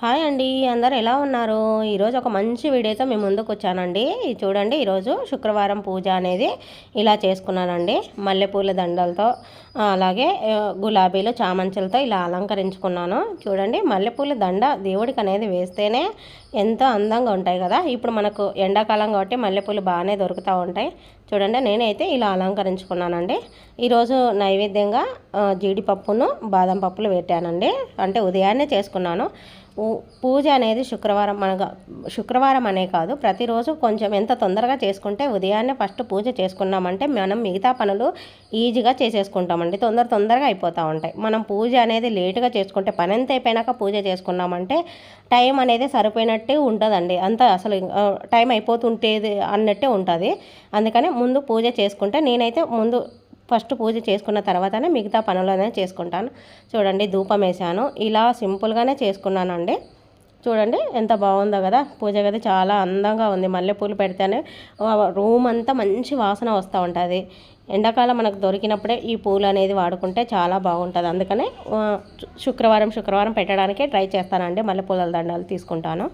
Hi అండి అందరు ఎలా ఉన్నారు? ఈరోజు ఒక మంచి వీడియోతో మేము ముందుకు వచ్చానండి. చూడండి ఈరోజు శుక్రవారం పూజ అనేది ఇలా చేసుకున్నానండి. మల్లెపూల దండలతో అలాగే గులాబీలు చామంచులతో ఇలా అలంకరించుకున్నాను. చూడండి మల్లెపూల దండ దేవుడికి అనేది వేస్తేనే ఎంతో అందంగా ఉంటాయి కదా. ఇప్పుడు మనకు ఎండాకాలం కాబట్టి మల్లెపూలు బాగానే దొరుకుతూ ఉంటాయి. చూడండి నేనైతే ఇలా అలంకరించుకున్నానండి. ఈరోజు నైవేద్యంగా జీడిపప్పును బాదం పప్పులు పెట్టానండి అంటే ఉదయాన్నే చేసుకున్నాను. పూజ అనేది శుక్రవారం మనగా శుక్రవారం అనే కాదు ప్రతిరోజు కొంచెం ఎంత తొందరగా చేసుకుంటే ఉదయాన్నే ఫస్ట్ పూజ చేసుకున్నామంటే మనం మిగతా పనులు ఈజీగా చేసేసుకుంటామండి. తొందర తొందరగా అయిపోతూ ఉంటాయి. మనం పూజ అనేది లేటుగా చేసుకుంటే పని ఎంత అయిపోయినాక పూజ చేసుకున్నామంటే టైం అనేది సరిపోయినట్టే ఉంటుందండి. అంత అసలు టైం అయిపోతుంటేది అన్నట్టే ఉంటుంది. అందుకని ముందు పూజ చేసుకుంటే నేనైతే ముందు ఫస్ట్ పూజ చేసుకున్న తర్వాతనే మిగతా పనులు చేసుకుంటాను. చూడండి ధూపం వేసాను ఇలా సింపుల్గానే చేసుకున్నానండి. చూడండి ఎంత బాగుందో కదా. పూజ గది చాలా అందంగా ఉంది. మల్లెపూలు పెడితేనే రూమ్ అంతా మంచి వాసన వస్తూ ఉంటుంది. ఎండాకాలం మనకు దొరికినప్పుడే ఈ పూలు అనేది వాడుకుంటే చాలా బాగుంటుంది. అందుకనే శుక్రవారం శుక్రవారం పెట్టడానికే ట్రై చేస్తానండి. మల్లెపూల దండాలు తీసుకుంటాను.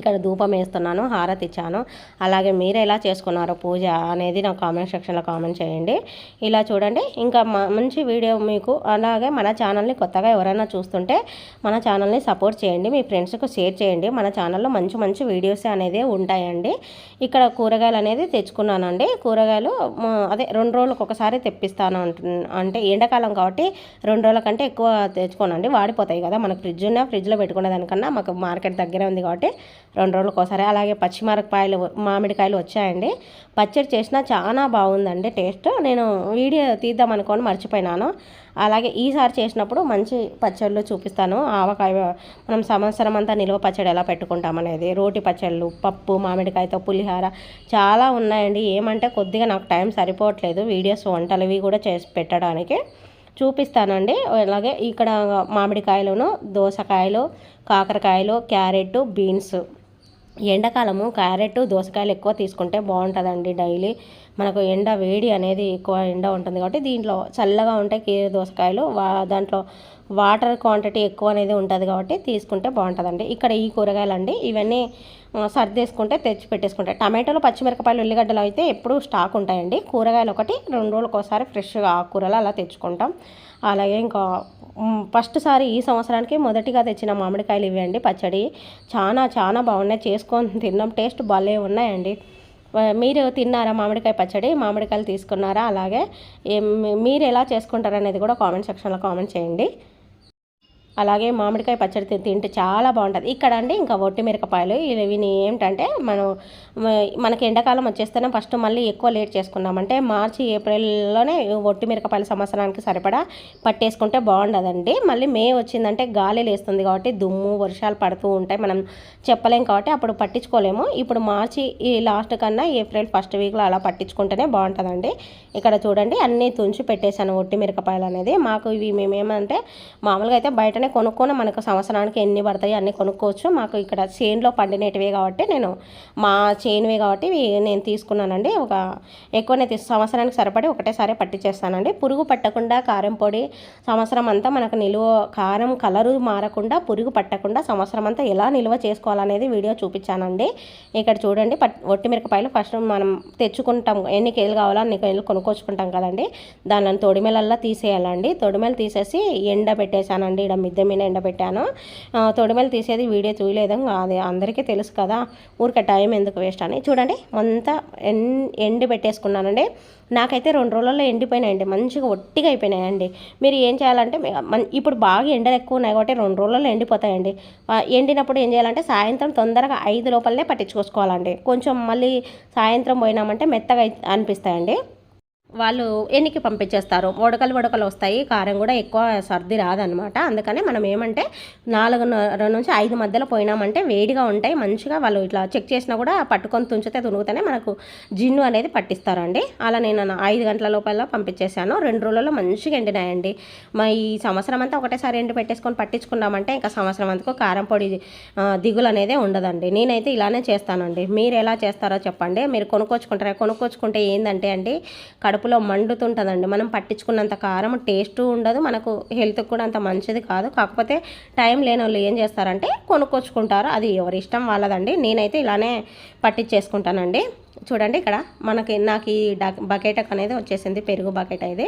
ఇక్కడ ధూపం వేస్తున్నాను హారతి ఇచ్చాను. అలాగే మీరు ఎలా చేసుకున్నారో పూజ అనేది నాకు కామెంట్ సెక్షన్లో కామెంట్ చేయండి. ఇలా చూడండి. ఇంకా మంచి వీడియో మీకు అలాగే మన ఛానల్ని కొత్తగా ఎవరైనా చూస్తుంటే మన ఛానల్ని సపోర్ట్ చేయండి. మీ ఫ్రెండ్స్కు షేర్ చేయండి. మన ఛానల్లో మంచి మంచి వీడియోస్ అనేది ఉంటాయండి. ఇక్కడ కూరగాయలు అనేది తెచ్చుకున్నానండి. కూరగాయలు అదే రెండు రోజులకు ఒకసారి తెప్పిస్తాను అంటే ఎండాకాలం కాబట్టి రెండు రోజుల కంటే ఎక్కువ తెచ్చుకోనండి. వాడిపోతాయి కదా. మనకు ఫ్రిడ్జ్ ఉన్నా ఫ్రిడ్జ్లో పెట్టుకునే దానికన్నా మాకు మార్కెట్ దగ్గర ఉంది కాబట్టి రెండు రోజులకోసారి ఒకసారి. అలాగే పచ్చిమిరపకాయలు మామిడికాయలు వచ్చాయండి. పచ్చడి చేసినా చాలా బాగుందండి టేస్ట్. నేను వీడియో తీద్దాం అనుకోని మర్చిపోయినాను. అలాగే ఈసారి చేసినప్పుడు మంచి పచ్చళ్ళు చూపిస్తాను. ఆవకాయ మనం సంవత్సరం అంతా నిల్వ పచ్చడి ఎలా పెట్టుకుంటామనేది రోటి పచ్చళ్ళు పప్పు మామిడికాయతో పులిహార చాలా ఉన్నాయండి. ఏమంటే కొద్దిగా నాకు టైం సరిపోవట్లేదు వీడియోస్ వంటలు కూడా చేసి పెట్టడానికి. చూపిస్తానండి. అలాగే ఇక్కడ మామిడికాయలును దోసకాయలు కాకరకాయలు క్యారెట్ బీన్స్ ఎండాకాలము క్యారెట్ దోసకాయలు ఎక్కువ తీసుకుంటే బాగుంటుందండి డైలీ. మనకు ఎండ వేడి అనేది ఎక్కువ ఎండ ఉంటుంది కాబట్టి దీంట్లో చల్లగా ఉంటాయి కీర దోసకాయలు వా దాంట్లో వాటర్ క్వాంటిటీ ఎక్కువ అనేది ఉంటుంది కాబట్టి తీసుకుంటే బాగుంటుందండి. ఇక్కడ ఈ కూరగాయలు అండి ఇవన్నీ సర్దేసుకుంటే తెచ్చి పెట్టేసుకుంటాయి. టమాటోలు పచ్చిమిరపకాయలు ఉల్లిగడ్డలు అయితే ఎప్పుడూ స్టాక్ ఉంటాయండి. కూరగాయలు ఒకటి రెండు రోజులకు ఒకసారి ఫ్రెష్గా ఆకుకూరలు అలా తెచ్చుకుంటాం. అలాగే ఇంకా ఫస్ట్ సారి ఈ సంవత్సరానికి మొదటిగా తెచ్చిన మామిడికాయలు ఇవ్వండి పచ్చడి. చాలా చాలా బాగున్నాయి. చేసుకొని తిన్నాం. టేస్ట్ భలే ఉన్నాయండి. మీరు తిన్నారా మామిడికాయ పచ్చడి? మామిడికాయలు తీసుకున్నారా? అలాగే మీరు ఎలా చేసుకుంటారనేది కూడా కామెంట్ సెక్షన్లో కామెంట్ చేయండి. అలాగే మామిడికాయ పచ్చడి తింటే చాలా బాగుంటుంది. ఇక్కడ అండి ఇంకా ఒట్టి మిరపకాయలు ఇవి ఏమిటంటే మనం మనకి ఎండాకాలం వచ్చేస్తేనే ఫస్ట్ మళ్ళీ ఎక్కువ లేట్ చేసుకున్నాం అంటే మార్చి ఏప్రిల్లోనే ఒట్టి మిరపకాయల సంవత్సరానికి సరిపడా పట్టేసుకుంటే బాగుండదండి. మళ్ళీ మే వచ్చిందంటే గాలి లేస్తుంది కాబట్టి దుమ్ము వర్షాలు పడుతూ ఉంటాయి. మనం చెప్పలేం కాబట్టి అప్పుడు పట్టించుకోలేము. ఇప్పుడు మార్చి ఈ లాస్ట్ కన్నా ఏప్రిల్ ఫస్ట్ వీక్లో అలా పట్టించుకుంటేనే బాగుంటుందండి. ఇక్కడ చూడండి అన్నీ తుంచి పెట్టేశాను ఒట్టి మిరపకాయలు అనేది. మాకు ఇవి మేమేమంటే మామూలుగా అయితే బయటనే కొనుక్కొని మనకు సంవత్సరానికి ఎన్ని పడతాయి అన్నీ కొనుక్కోవచ్చు. మాకు ఇక్కడ చేనులో పండినటివే కాబట్టి నేను మా చేనువే కాబట్టి నేను తీసుకున్నానండి. ఒక ఎక్కువనే తీసు సంవత్సరానికి సరిపడి ఒకటేసారి పట్టించేస్తానండి. పురుగు పట్టకుండా కారం పొడి సంవత్సరం అంతా మనకు నిలువ కారం కలరు మారకుండా పురుగు పట్టకుండా సంవత్సరం అంతా ఎలా నిల్వ చేసుకోవాలనేది వీడియో చూపించానండి. ఇక్కడ చూడండి పట్ ఒట్టి మిరపకాయలు ఫస్ట్ మనం తెచ్చుకుంటాం. ఎన్ని కేలు కావాలో అన్ని కేలు కొనుక్కొచ్చుకుంటాం కదండి. దానిని తొడిమెలల్లా తీసేయాలండి. తొడిమెలు తీసేసి ఎండ పెట్టేశానండి ఇక్కడ మిద్దె మీద ఎండబెట్టాను. తొడిమలు తీసేది వీడియో చూయలేదు. అది అందరికీ తెలుసు కదా ఊరికే టైం ఎందుకు వేస్ట్ అని. చూడండి అంతా ఎన్ ఎండి పెట్టేసుకున్నానండి. నాకైతే రెండు రోజుల్లో ఎండిపోయినాయండి. మంచిగా ఒట్టిగా అయిపోయినాయండి. మీరు ఏం చేయాలంటే ఇప్పుడు బాగా ఎండలు ఎక్కువ ఉన్నాయి కాబట్టి రెండు రోజుల్లో ఎండిపోతాయండి. ఎండినప్పుడు ఏం చేయాలంటే సాయంత్రం తొందరగా ఐదు లోపలనే పట్టించుకోవాలండి కొంచెం మళ్ళీ సాయంత్రం పోయినామంటే మెత్తగా అనిపిస్తాయండి. వాళ్ళు ఎన్నికి పంపించేస్తారు. ఉడకలు ఉడకలు వస్తాయి. కారం కూడా ఎక్కువ సర్ది రాదనమాట అందుకనే మనం ఏమంటే నాలుగున్నర నుంచి ఐదు మధ్యలో పోయినామంటే వేడిగా ఉంటాయి. మంచిగా వాళ్ళు ఇట్లా చెక్ చేసినా కూడా పట్టుకొని తుంచితే తునుగుతూనే మనకు జిన్ను అనేది పట్టిస్తారండి. అలా నేను ఐదు గంటల లోపల పంపించేశాను. రెండు రోజుల్లో మంచిగా ఎండినాయండి. మా ఈ సంవత్సరం అంతా ఒకటేసారి ఎండి పెట్టేసుకొని పట్టించుకున్నామంటే ఇంకా సంవత్సరం అంతకు కారం పొడి దిగులు అనేది ఉండదండి. నేనైతే ఇలానే చేస్తానండి. మీరు ఎలా చేస్తారో చెప్పండి. మీరు కొనుక్కొచ్చుకుంటారా? కొనుక్కొచ్చుకుంటే ఏంటంటే అండి కడుపు కడుపులో మండుతుంటుందండి. మనం పట్టించుకున్నంత కారం టేస్ట్ ఉండదు. మనకు హెల్త్కి కూడా అంత మంచిది కాదు. కాకపోతే టైం లేని వాళ్ళు ఏం చేస్తారంటే కొనుక్కొచ్చుకుంటారు. అది ఎవరి ఇష్టం వాళ్ళదండి. నేనైతే ఇలానే పట్టించేసుకుంటానండి. చూడండి ఇక్కడ మనకి నాకు ఈ బకెట్ అనేది వచ్చేసింది. పెరుగు బకెట్ ఇది.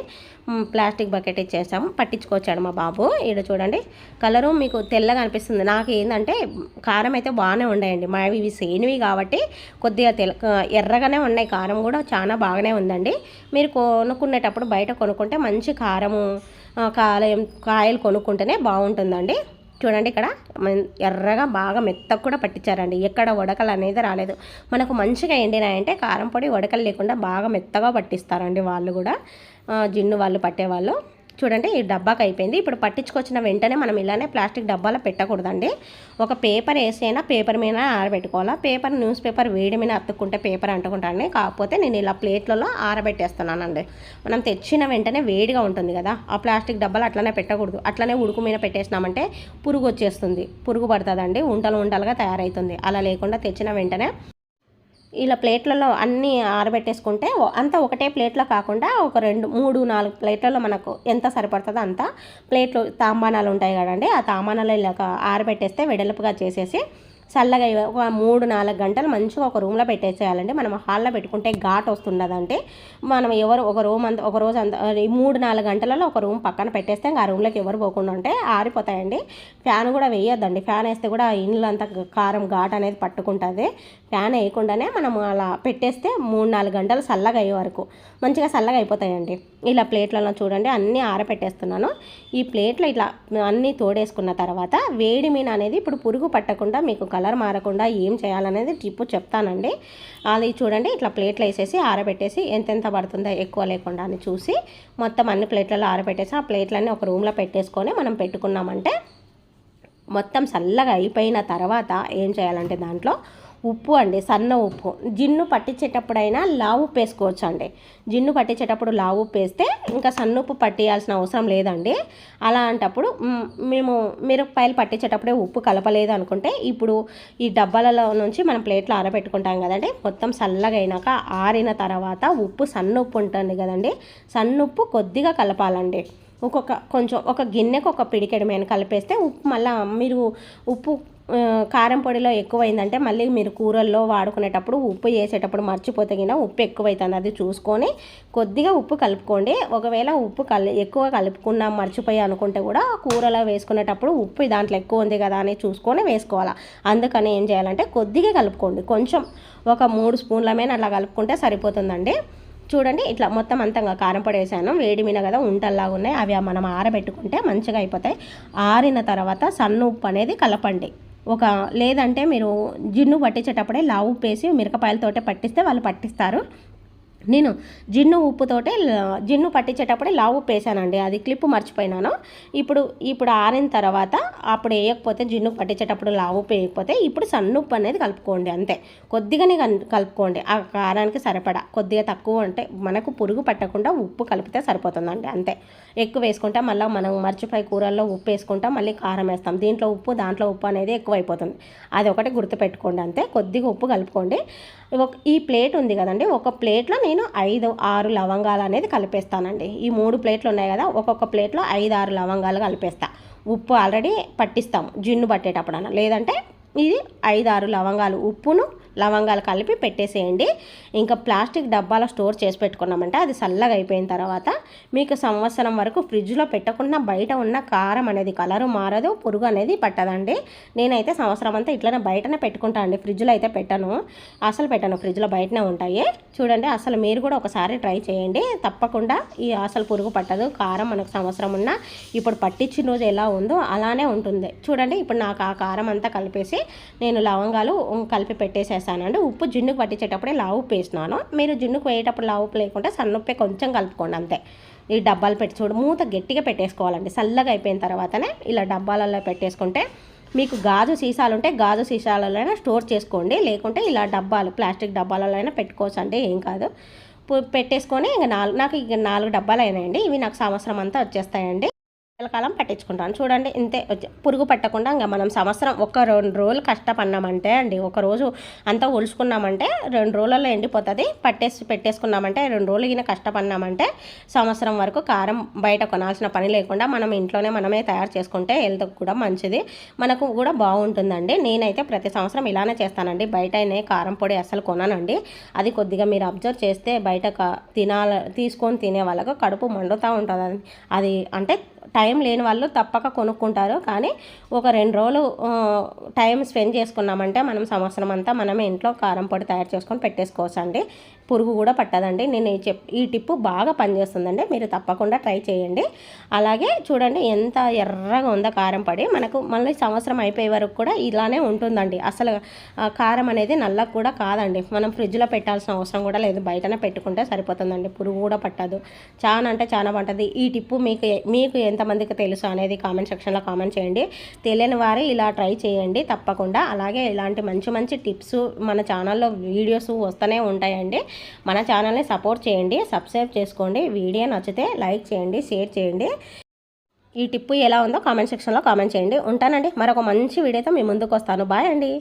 Plastic bucket ఇచ్చేసాము. పట్టించుకొచ్చాడు మా బాబు. ఇక్కడ చూడండి. కలరు మీకు తెల్లగా అనిపిస్తుంది. నాకు ఏంటంటే కారం అయితే బాగానే ఉన్నాయండి మా ఇవి సేనివి కాబట్టి కొద్దిగా తెల్ల ఎర్రగానే ఉన్నాయి. కారం కూడా చాలా బాగానే ఉందండి. మీరు కొనుక్కునేటప్పుడు బయట కొనుక్కుంటే మంచి కారము కాయ కాయలు కొనుక్కుంటేనే బాగుంటుందండి. చూడండి ఇక్కడ ఎర్రగా బాగా మెత్తగా కూడా పట్టించారండి. ఎక్కడ ఉడకలు అనేది రాలేదు. మనకు మంచిగా ఎండినాయంటే కారం పొడి ఉడకలు లేకుండా బాగా మెత్తగా పట్టిస్తారండి వాళ్ళు కూడా. జిన్ను వాళ్ళు పట్టేవాళ్ళు. చూడండి ఈ డబ్బాకి అయిపోయింది. ఇప్పుడు పట్టించుకొచ్చిన వెంటనే మనం ఇలానే ప్లాస్టిక్ డబ్బాలో పెట్టకూడదండి. ఒక పేపర్ వేసి అయినా పేపర్ మీద ఆరబెట్టుకోవాలా? పేపర్ న్యూస్ పేపర్ వేడి మీద అతుక్కుంటే పేపర్ అంటుకుంటాను? కాకపోతే నేను ఇలా ప్లేట్లలో ఆరబెట్టేస్తున్నానండి. మనం తెచ్చిన వెంటనే వేడిగా ఉంటుంది కదా ఆ ప్లాస్టిక్ డబ్బాలు అట్లనే పెట్టకూడదు. అట్లనే ఉడుకు మీద పెట్టేసినామంటే పురుగు వచ్చేస్తుంది. పురుగు పడుతుందండి ఉంటలు ఉంటలుగా తయారవుతుంది అలా లేకుండా తెచ్చిన వెంటనే ఇలా ప్లేట్లలో అన్నీ ఆరబెట్టేసుకుంటే అంతా ఒకటే ప్లేట్లో కాకుండా ఒక రెండు మూడు నాలుగు ప్లేట్లలో మనకు ఎంత సరిపడుతుందో అంత ప్లేట్లు తాంబానాలు ఉంటాయి కదండి. ఆ తాంబానాలు ఇలా ఆరబెట్టేస్తే వెడల్పుగా చేసేసి చల్లగా ఒక మూడు నాలుగు గంటలు మంచిగా ఒక రూమ్లో పెట్టేసేయాలండి. మనం హాల్లో పెట్టుకుంటే ఘాట్ వస్తుండదంటే మనం ఎవరు ఒక రూమ్ అంత ఒక రోజు అంత ఈ మూడు నాలుగు గంటలలో ఒక రూమ్ పక్కన పెట్టేస్తే ఇంకా ఆ రూమ్లోకి ఎవరు పోకుండా ఉంటే ఆరిపోతాయండి. ఫ్యాన్ కూడా వేయొద్దండి. ఫ్యాన్ వేస్తే కూడా ఇండ్లు కారం ఘాట్ అనేది పట్టుకుంటుంది. ఫ్యాన్ వేయకుండానే మనం అలా పెట్టేస్తే మూడు నాలుగు గంటలు చల్లగా అయ్యే వరకు మంచిగా చల్లగా అయిపోతాయండి. ఇలా ప్లేట్లలో చూడండి అన్నీ ఆరపెట్టేస్తున్నాను. ఈ ప్లేట్లో ఇట్లా అన్నీ తోడేసుకున్న తర్వాత వేడి మీన అనేది ఇప్పుడు పురుగు పట్టకుండా మీకు కలర్ మారకుండా ఏం చేయాలనేది టిప్పు చెప్తానండి. అది చూడండి ఇట్లా ప్లేట్లు వేసేసి ఆరబెట్టేసి ఎంతెంత పడుతుందో ఎక్కువ లేకుండా అని చూసి మొత్తం అన్ని ప్లేట్లలో ఆరబెట్టేసి ఆ ప్లేట్లన్నీ ఒక రూమ్లో పెట్టేసుకొని మనం పెట్టుకున్నామంటే మొత్తం చల్లగా అయిపోయిన తర్వాత ఏం చేయాలంటే దాంట్లో ఉప్పు అండి సన్న ఉప్పు. జిన్ను పట్టించేటప్పుడైనా లావు ఉప్పు వేసుకోవచ్చు అండి జిన్ను పట్టించేటప్పుడు లావు ఉప్పు వేస్తే ఇంకా సన్న ఉప్పు పట్టేయాల్సిన అవసరం లేదండి. అలాంటప్పుడు మేము మిరపకాయలు పట్టించేటప్పుడే ఉప్పు కలపలేదు అనుకుంటే ఇప్పుడు ఈ డబ్బాలలో నుంచి మనం ప్లేట్లో ఆరబెట్టుకుంటాం కదండి. మొత్తం చల్లగా అయినాక ఆరిన తర్వాత ఉప్పు సన్న ఉప్పు ఉంటుంది కదండి. సన్న ఉప్పు కొద్దిగా కలపాలండి. ఒక్కొక్క కొంచెం ఒక గిన్నెకు ఒక పిడికెడు మీద కలిపేస్తే ఉప్పు మళ్ళీ మీరు ఉప్పు కారం పొడిలో ఎక్కువైందంటే మళ్ళీ మీరు కూరల్లో వాడుకునేటప్పుడు ఉప్పు వేసేటప్పుడు మర్చిపోతే గిన ఉప్పు ఎక్కువైతుంది. అది చూసుకొని కొద్దిగా ఉప్పు కలుపుకోండి. ఒకవేళ ఉప్పు కల్ ఎక్కువ కలుపుకున్నాం మర్చిపోయి అనుకుంటే కూడా కూరలో వేసుకునేటప్పుడు ఉప్పు దాంట్లో ఎక్కువ ఉంది కదా అని చూసుకొని వేసుకోవాలి. అందుకని ఏం చేయాలంటే కొద్దిగా కలుపుకోండి. కొంచెం ఒక మూడు స్పూన్ల మీద అట్లా కలుపుకుంటే సరిపోతుందండి. చూడండి ఇట్లా మొత్తం అంతంగా కారం పొడి వేసాను. వేడి మీద కదా ఉంటల్లాగా ఉన్నాయి. అవి మనం ఆరబెట్టుకుంటే మంచిగా అయిపోతాయి. ఆరిన తర్వాత సన్ను ఉప్పు అనేది కలపండి. ఒక లేదంటే మీరు జిన్ను పట్టించేటప్పుడే లావు పేసి మిరపకాయలతోటే పట్టిస్తే వాళ్ళు పట్టిస్తారు. నేను జిన్ను ఉప్పుతోటే జిన్ను పట్టించేటప్పుడే లావు పేసానండి అది క్లిప్ మర్చిపోయినాను. ఇప్పుడు ఇప్పుడు ఆరిన తర్వాత అప్పుడు వేయకపోతే జిన్ను పట్టించేటప్పుడు లావు వేయకపోతే ఇప్పుడు సన్న ఉప్పు అనేది కలుపుకోండి అంతే. కొద్దిగానే కన్- కలుపుకోండి. ఆ కారానికి సరిపడా. కొద్దిగా తక్కువ అంటే మనకు పురుగు పట్టకుండా ఉప్పు కలిపితే సరిపోతుందండి అంతే. ఎక్కువ వేసుకుంటే మళ్ళీ మనం మర్చిపోయి కూరల్లో ఉప్పు వేసుకుంటాం మళ్ళీ కారం వేస్తాం. దీంట్లో ఉప్పు దాంట్లో ఉప్పు అనేది ఎక్కువైపోతుంది. అది ఒకటి గుర్తుపెట్టుకోండి అంతే. కొద్దిగా ఉప్పు కలుపుకోండి. ఒక ఈ ప్లేట్ ఉంది కదండి ఒక ప్లేట్లో నేను నేను ఐదు ఆరు లవంగాలు అనేది కలిపేస్తానండి. ఈ మూడు ప్లేట్లు ఉన్నాయి కదా ఒక్కొక్క ప్లేట్లో ఐదు ఆరు లవంగాలు కలిపేస్తా. ఉప్పు ఆల్రెడీ పట్టిస్తాము జిన్ను పట్టేటప్పుడన్నా. లేదంటే ఇది ఐదు ఆరు లవంగాలు ఉప్పును లవంగాలు కలిపి పెట్టేసేయండి. ఇంకా ప్లాస్టిక్ డబ్బాలో స్టోర్ చేసి పెట్టుకున్నామంటే అది చల్లగా అయిపోయిన తర్వాత మీకు సంవత్సరం వరకు ఫ్రిడ్జ్లో పెట్టకుండా బయట ఉన్న కారం అనేది కలరు మారదు పురుగు అనేది పట్టదండి. నేనైతే సంవత్సరం అంతా ఇట్లనే బయటనే పెట్టుకుంటా అండి. ఫ్రిడ్జ్లో అయితే పెట్టను. అసలు పెట్టను. ఫ్రిడ్జ్లో బయటనే ఉంటాయి. చూడండి అసలు మీరు కూడా ఒకసారి ట్రై చేయండి. తప్పకుండా ఈ అసలు పురుగు పట్టదు. కారం మనకు సంవత్సరం ఉన్నా ఇప్పుడు పట్టించిన రోజు ఎలా ఉందో అలానే ఉంటుంది. చూడండి ఇప్పుడు నాకు ఆ కారం అంతా కలిపేసి నేను లవంగాలు కలిపి పెట్టేసేస్తాను కలిపి పెట్టేసేసానండి ఉప్పు జున్నుకు పట్టించేటప్పుడే లావు ఉప్పు వేసినాను మీరు జున్నుకు వేయేటప్పుడు లావు ఉప్పు లేకుంటే సన్నుప్పే కొంచెం కలుపుకోండి అంతే. ఈ డబ్బాలు పెట్టి చూడు మూత గట్టిగా పెట్టేసుకోవాలండి. చల్లగా అయిపోయిన తర్వాతనే ఇలా డబ్బాలలో పెట్టేసుకుంటే మీకు గాజు సీసాలు ఉంటే గాజు సీసాలలో స్టోర్ చేసుకోండి. లేకుంటే ఇలా డబ్బాలు ప్లాస్టిక్ డబ్బాలలో అయినా పెట్టుకోవచ్చు అంటే ఏం కాదు. పెట్టేసుకొని ఇంకా నాలుగు నాకు ఇక నాలుగు డబ్బాలు అయినాయండి ఇవి నాకు సంవత్సరం అంతా వచ్చేస్తాయండి. కాలం పట్టించుకుంటాను చూడండి ఇంతే పురుగు పట్టకుండా ఇంకా మనం సంవత్సరం ఒక రెండు రోజులు కష్టపడినామంటే అండి ఒక రోజు అంతా ఒలుచుకున్నామంటే రెండు రోజులలో ఎండిపోతుంది. పట్టేసి పెట్టేసుకున్నామంటే రెండు రోజులు ఈయన కష్టపడినామంటే సంవత్సరం వరకు కారం బయట కొనాల్సిన పని లేకుండా మనం ఇంట్లోనే మనమే తయారు చేసుకుంటే హెల్త్కి కూడా మంచిది. మనకు కూడా బాగుంటుందండి. నేనైతే ప్రతి సంవత్సరం ఇలానే చేస్తానండి. బయట కారం పొడి అసలు కొనానండి. అది కొద్దిగా మీరు అబ్జర్వ్ చేస్తే బయట తినాల తీసుకొని తినే వాళ్ళకు కడుపు మండుతూ ఉంటుంది అది అంటే టైం లేని వాళ్ళు తప్పక కొనుక్కుంటారు. కానీ ఒక రెండు రోజులు టైం స్పెండ్ చేసుకున్నామంటే మనం సంవత్సరం అంతా మనమే ఇంట్లో కారం పొడి తయారు చేసుకొని పెట్టేసుకోవచ్చు అండి పురుగు కూడా పట్టదండి. నేను ఈ చెప్ ఈ టిప్పు బాగా పనిచేస్తుందండి. మీరు తప్పకుండా ట్రై చేయండి. అలాగే చూడండి ఎంత ఎర్రగా ఉందో కారం పడి మనకు మళ్ళీ సంవత్సరం అయిపోయే వరకు కూడా ఇలానే ఉంటుందండి. అసలు కారం అనేది నల్లకు కూడా కాదండి. మనం ఫ్రిడ్జ్లో పెట్టాల్సిన అవసరం కూడా లేదు. బయటనే పెట్టుకుంటే సరిపోతుందండి. పురుగు కూడా పట్టదు. చాలా అంటే చాలా పంటది ఈ టిప్పు మీకు మీకు ఎంతమందికి తెలుసు అనేది కామెంట్ సెక్షన్లో కామెంట్ చేయండి. తెలియని వారే ఇలా ట్రై చేయండి. తప్పకుండా. అలాగే ఇలాంటి మంచి మంచి టిప్స్ మన ఛానల్లో వీడియోస్ వస్తూనే ఉంటాయండి. మన ఛానల్ని సపోర్ట్ చేయండి సబ్స్క్రైబ్ చేసుకోండి వీడియో నచ్చితే లైక్ చేయండి షేర్ చేయండి. ఈ టిప్పు ఎలా ఉందో కామెంట్ సెక్షన్లో కామెంట్ చేయండి. ఉంటానండి. మరొక మంచి వీడియోతో మీ ముందుకు వస్తాను. బాయ్ అండి.